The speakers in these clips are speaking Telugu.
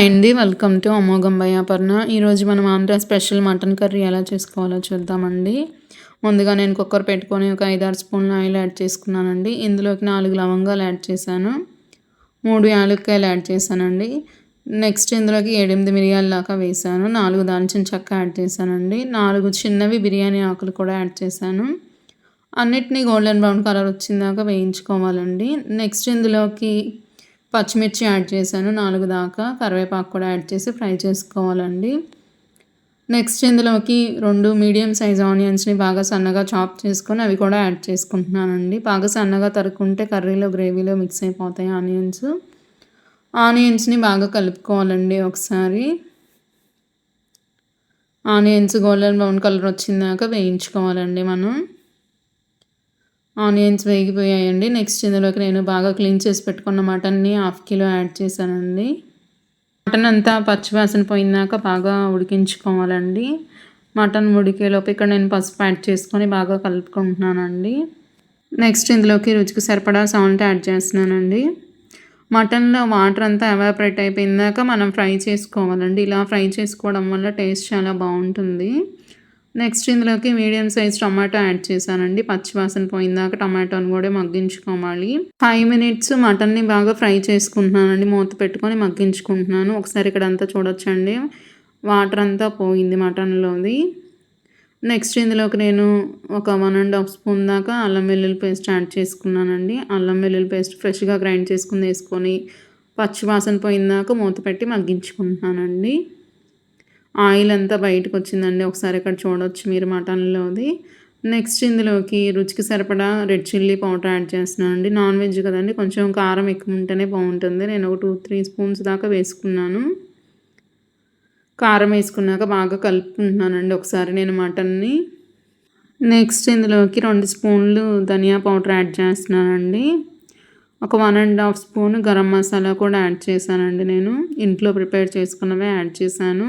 అండి వెల్కమ్ టు అమోఘం భయాపర్ణ. ఈరోజు మనం ఆంధ్ర స్పెషల్ మటన్ కర్రీ ఎలా చేసుకోవాలో చూద్దామండి. ముందుగా నేను కుక్కర్ పెట్టుకొని ఒక ఐదారు స్పూన్ల ఆయిల్ యాడ్ చేసుకున్నానండి. ఇందులోకి నాలుగు లవంగాలు యాడ్ చేశాను. మూడు యాలక్కాయలు యాడ్ చేశానండి. నెక్స్ట్ ఇందులోకి ఏడెనిమిది మిరియాలు దాకా వేసాను నాలుగు దాల్చిన చెక్క యాడ్ చేశానండి. నాలుగు చిన్నవి బిర్యానీ ఆకులు కూడా యాడ్ చేశాను. అన్నిటినీ గోల్డెన్ బ్రౌన్ కలర్ వచ్చిందాకా వేయించుకోవాలండి. నెక్స్ట్ ఇందులోకి పచ్చిమిర్చి యాడ్ చేశాను. నాలుగు దాకా కరివేపాకు కూడా యాడ్ చేసి ఫ్రై చేసుకోవాలండి. నెక్స్ట్ ఇందులోకి రెండు మీడియం సైజ్ ఆనియన్స్ని బాగా సన్నగా చాప్ చేసుకొని అవి కూడా యాడ్ చేసుకుంటున్నానండి. బాగా సన్నగా తరుక్కుంటే కర్రీలో గ్రేవీలో మిక్స్ అయిపోతాయి ఆనియన్స్. ఆనియన్స్ని బాగా కలుపుకోవాలండి ఒకసారి. ఆనియన్స్ గోల్డెన్ బ్రౌన్ కలర్ వచ్చిందాక వేయించుకోవాలండి మనం. ఆనియన్స్ వేగిపోయాయండి. నెక్స్ట్ ఇందులోకి నేను బాగా క్లీన్ చేసి పెట్టుకున్న మటన్ని హాఫ్ కిలో యాడ్ చేశానండి. మటన్ అంతా పచ్చివాసన పోయినాక బాగా ఉడికించుకోవాలండి. మటన్ ఉడికేలోపు ఇక్కడ నేను పసుపు యాడ్ చేసుకొని బాగా కలుపుకుంటున్నానండి. నెక్స్ట్ ఇందులోకి రుచికి సరిపడా సాల్ట్ యాడ్ చేస్తున్నానండి. మటన్లో వాటర్ అంతా ఎవాపరేట్ అయిపోయిందాక మనం ఫ్రై చేసుకోవాలండి. ఇలా ఫ్రై చేసుకోవడం వల్ల టేస్ట్ చాలా బాగుంటుంది. నెక్స్ట్ ఇందులోకి మీడియం సైజ్ టమాటో యాడ్ చేశానండి. పచ్చివాసన పోయిందాక టమాటోని కూడా మగ్గించుకోవాలి. ఫైవ్ మినిట్స్ మటన్ని బాగా ఫ్రై చేసుకుంటున్నానండి. మూత పెట్టుకొని మగ్గించుకుంటున్నాను. ఒకసారి ఇక్కడ అంతా చూడొచ్చండి. వాటర్ అంతా పోయింది మటన్లోది. నెక్స్ట్ ఇందులోకి నేను ఒక వన్ అండ్ హాఫ్ స్పూన్ దాకా అల్లం వెల్లుల్లి పేస్ట్ యాడ్ చేసుకున్నానండి. అల్లం వెల్లుల్లి పేస్ట్ ఫ్రెష్గా గ్రైండ్ చేసుకుని వేసుకొని పచ్చివాసన పోయిందాక మూత పెట్టి మగ్గించుకుంటున్నానండి. ఆయిల్ అంతా బయటకు వచ్చిందండి ఒకసారి ఇక్కడ చూడవచ్చు మీరు మటన్లోది. నెక్స్ట్ ఇందులోకి రుచికి సరిపడా రెడ్ చిల్లీ పౌడర్ యాడ్ చేస్తున్నాను అండి. నాన్ వెజ్ కదండి కొంచెం కారం ఎక్కువ ఉంటేనే బాగుంటుంది. నేను ఒక టూ త్రీ స్పూన్స్ దాకా వేసుకున్నాను. కారం వేసుకున్నాక బాగా కలుపుకుంటున్నానండి ఒకసారి నేను మటన్ని. నెక్స్ట్ ఇందులోకి రెండు స్పూన్లు ధనియా పౌడర్ యాడ్ చేస్తున్నానండి. ఒక one and half spoon garam masala కూడా యాడ్ చేశానండి నేను. ఇంట్లో ప్రిపేర్ చేసుకున్నవే యాడ్ చేశాను.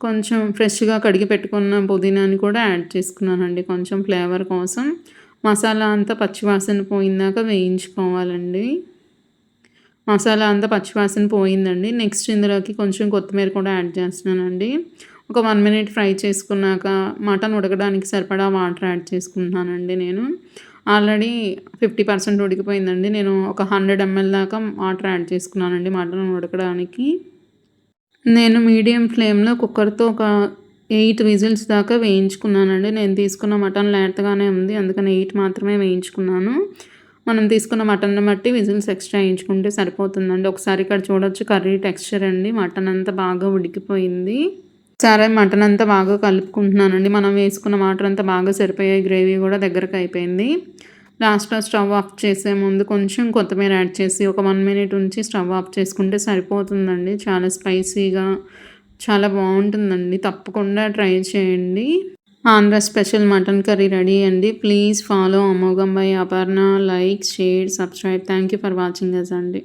కొంచెం ఫ్రెష్గా కడిగి పెట్టుకున్న పుదీనాని కూడా యాడ్ చేసుకున్నానండి. కొంచెం ఫ్లేవర్ కోసం. మసాలా అంతా పచ్చివాసన పోయిందాక వేయించుకోవాలండి. మసాలా అంతా పచ్చివాసన పోయిందండి. నెక్స్ట్ ఇందులోకి కొంచెం కొత్తిమీర కూడా యాడ్ చేస్తున్నానండి. ఒక వన్ మినిట్ ఫ్రై చేసుకున్నాక మటన్ ఉడకడానికి సరిపడా వాటర్ యాడ్ చేసుకుంటున్నానండి నేను. ఆల్రెడీ ఫిఫ్టీ పర్సెంట్ ఉడికిపోయిందండి. నేను ఒక హండ్రెడ్ ఎంఎల్ దాకా వాటర్ యాడ్ చేసుకున్నానండి మటన్ ఉడకడానికి. నేను మీడియం ఫ్లేమ్లో కుక్కర్తో ఒక ఎయిట్ విజిల్స్ దాకా వేయించుకున్నానండి. నేను తీసుకున్న మటన్ లేతగానే ఉంది. అందుకని ఎయిట్ మాత్రమే వేయించుకున్నాను. మనం తీసుకున్న మటన్ బట్టి విజిల్స్ ఎక్స్ట్రా వేయించుకుంటే సరిపోతుందండి. ఒకసారి ఇక్కడ చూడొచ్చు కర్రీ టెక్స్చర్ అండి. మటన్ అంతా బాగా ఉడికిపోయింది. సరే మటన్ అంతా బాగా కలుపుకుంటున్నానండి. మనం వేసుకున్న వాటర్ అంతా బాగా సరిపోయే గ్రేవీ కూడా దగ్గరకు అయిపోయింది. లాస్ట్లో స్టవ్ ఆఫ్ చేసే ముందు కొంచెం కొత్తిమీర యాడ్ చేసి ఒక వన్ మినిట్ ఉంచి స్టవ్ ఆఫ్ చేసుకుంటే సరిపోతుందండి. చాలా స్పైసీగా చాలా బాగుంటుందండి. తప్పకుండా ట్రై చేయండి. Andhra special mutton curry ready అండి. ప్లీజ్ ఫాలో అమోఘం by Aparna. Like share subscribe. Thank you for watching us అండి.